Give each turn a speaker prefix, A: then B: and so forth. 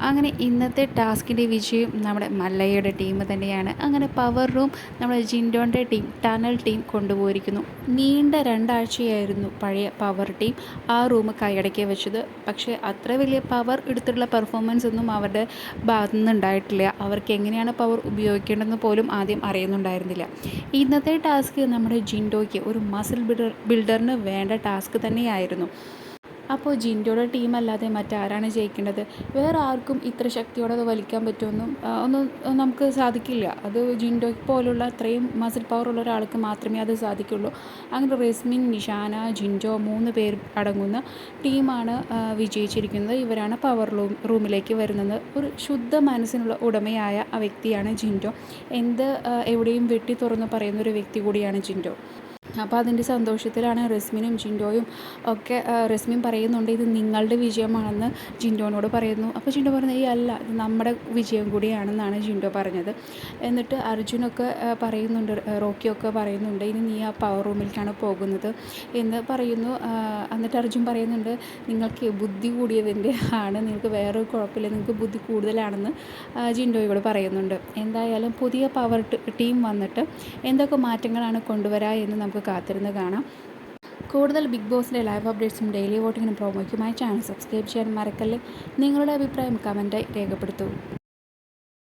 A: അങ്ങനെ ഇന്നത്തെ ടാസ്കിന്റെ വിജയം നമ്മുടെ മല്ലയുടെ ടീം തന്നെയാണ്. അങ്ങനെ പവർ റൂം നമ്മുടെ ജിൻഡോന്റെ ടീം ടണൽ ടീം കൊണ്ടുപോയിരിക്കുന്നു. നീണ്ട രണ്ടാഴ്ചയായിരുന്നു പഴയ പവർ ടീം ആ റൂം കൈയടക്കി വെച്ചത്. പക്ഷേ അത്ര വലിയ പവർ എടുത്തിട്ടുള്ള പെർഫോമൻസ് ഒന്നും അവരുടെ ഭാഗത്തു നിന്നുണ്ടായിട്ടില്ല. അവർക്ക് എങ്ങനെയാണ് പവർ ഉപയോഗിക്കേണ്ടതെന്ന് പോലും ആദ്യം അറിയുന്നുണ്ടായിരുന്നില്ല. ഇന്നത്തെ ടാസ്ക് നമ്മുടെ ജിൻഡോയ്ക്ക് ഒരു മസിൽ ബിൽഡർ ബിൽഡറിന് വേണ്ട ടാസ്ക് തന്നെയായിരുന്നു. അപ്പോൾ ജിൻഡോയുടെ ടീമല്ലാതെ മറ്റാരാണ് ജയിക്കേണ്ടത്? വേറെ ആർക്കും ഇത്ര ശക്തിയോടെ അത് വലിക്കാൻ പറ്റുമെന്നും ഒന്നും നമുക്ക് സാധിക്കില്ല. അത് ജിൻഡോ പോലുള്ള അത്രയും മസിൽ പവർ ഉള്ള ഒരാൾക്ക് മാത്രമേ അത് സാധിക്കുള്ളൂ. അങ്ങനെ റെസ്മിൻ നിഷാന ജിൻഡോ മൂന്ന് പേർ അടങ്ങുന്ന ടീമാണ് വിജയിച്ചിരിക്കുന്നത്. ഇവരാണ് പവർ റൂം റൂമിലേക്ക് വരുന്നത്. ഒരു ശുദ്ധ മനസ്സിനുള്ള ഉടമയായ ആ വ്യക്തിയാണ് ജിൻഡോ. എന്ത് എവിടെയും വെട്ടി തുറന്ന് പറയുന്ന ഒരു വ്യക്തി കൂടിയാണ് ജിൻഡോ. അപ്പോൾ അതിന്റെ സന്തോഷത്തിലാണ് റസ്മിനും ജിൻഡോയും ഒക്കെ റസ്മിൻ പറയുന്നുണ്ട് ഇത് നിങ്ങളുടെ വിജയമാണെന്ന് ജിൻഡോനോട് പറയുന്നു. അപ്പോൾ ജിൻഡോ പറയുന്നത് ഈ അല്ല ഇത് നമ്മുടെ വിജയം കൂടിയാണെന്നാണ് ജിൻഡോ പറഞ്ഞത്. എന്നിട്ട് അർജുനൊക്കെ പറയുന്നുണ്ട് റോക്കിയൊക്കെ പറയുന്നുണ്ട് ഇനി നീ ആ പവർ റൂമിലേക്കാണ് പോകുന്നത് എന്ന് പറയുന്നു. എന്നിട്ട് അർജുൻ പറയുന്നുണ്ട് നിങ്ങൾക്ക് ബുദ്ധി കൂടിയതിന്റെ ആണ് നിങ്ങൾക്ക് വേറൊരു കുഴപ്പമില്ല നിങ്ങൾക്ക് ബുദ്ധി കൂടുതലാണെന്ന് ജിൻഡോയോട് പറയുന്നുണ്ട്. എന്തായാലും പുതിയ പവർ ടീം വന്നിട്ട് എന്തൊക്കെ മാറ്റങ്ങളാണ് കൊണ്ടുവരാ എന്ന് നമുക്ക് കാത്തിരുന്ന് കാണാം. കൂടുതൽ ബിഗ് ബോസിന്റെ ലൈവ് അപ്ഡേറ്റ്സും ഡെയിലി വോട്ടിങ്ങിനും പ്രോമോയ്ക്കുമായി ചാനൽ സബ്സ്ക്രൈബ് ചെയ്യാൻ മറക്കല്ലേ? നിങ്ങളുടെ അഭിപ്രായം കമന്റായി രേഖപ്പെടുത്തൂ.